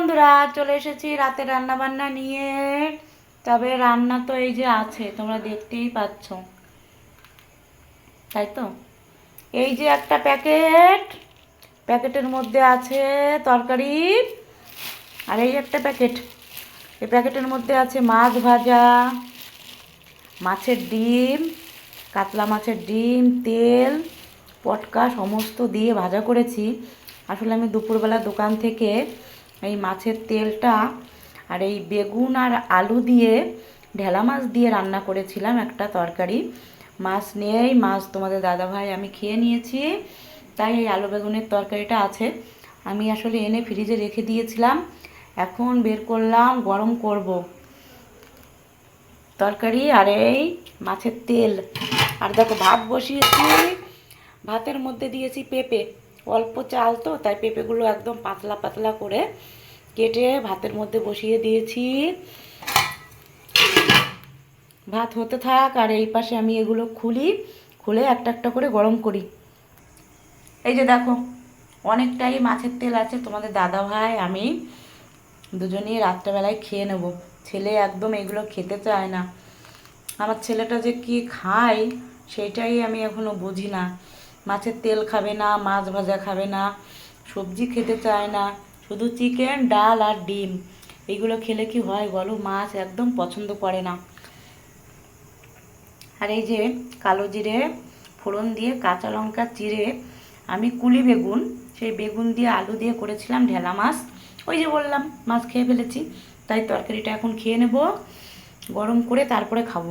বন্ধুরা, চলে এসেছি রাতে রান্না বান্না নিয়ে। তবে রান্না তো এই যে আছে, তোমরা দেখতেই পাচ্ছ। তাই তো? এই যে একটা প্যাকেট, প্যাকেটের মধ্যে আছে তরকারি, আর এই একটা প্যাকেট। এই প্যাকেটের মধ্যে আছে মাছ ভাজা, মাছের ডিম, কাতলা মাছের ডিম, তেল, পটকা, সমস্ত দিয়ে ভাজা করেছি। আসলে আমি দুপুরবেলা দোকান থেকে এই মাছের তেলটা আর এই বেগুন আর আলু দিয়ে, ঢেলা মাছ দিয়ে রান্না করেছিলাম একটা তরকারি। মাছ নিয়েই, মাছ তোমাদের দাদাভাই আমি খেয়ে নিয়েছি, তাই এই আলু বেগুনের তরকারিটা আছে। আমি আসলে এনে ফ্রিজে রেখে দিয়েছিলাম, এখন বের করলাম, গরম করব। তরকারি আর এই মাছের তেল। আর দেখো, ভাত বসিয়েছি, ভাতের মধ্যে দিয়েছি পেঁপে। অল্প চাল তো, তাই পেঁপেগুলো একদম পাতলা পাতলা করে কেটে ভাতের মধ্যে বসিয়ে দিয়েছি। ভাত হতে থাক, আর এই পাশে আমি এগুলো খুলি, খুলে একটা একটা করে গরম করি। এই যে দেখো, অনেকটাই মাছের তেল আছে, তোমাদের দাদা ভাই, আমি দুজনেই রাত্রেবেলায় খেয়ে নেব। ছেলে একদম এগুলো খেতে চায় না। আমার ছেলেটা যে কি খায় সেটাই আমি এখনও বুঝি না। মাছের তেল খাবে না, মাছ ভাজা খাবে না, সবজি খেতে চায় না, শুধু চিকেন ডাল আর ডিম। এইগুলো খেলে কি হয় বলো? মাছ একদম পছন্দ করে না। আর এই যে কালো জিরে, ফোড়ন দিয়ে কাঁচা লঙ্কা চিরে আমি কুলি বেগুন, সেই বেগুন দিয়ে আলু দিয়ে করেছিলাম ঢেলা মাছ। ওই যে বললাম, মাছ খেয়ে ফেলেছি। তাই তরকারিটা এখন খেয়ে নেব, গরম করে তারপরে খাব।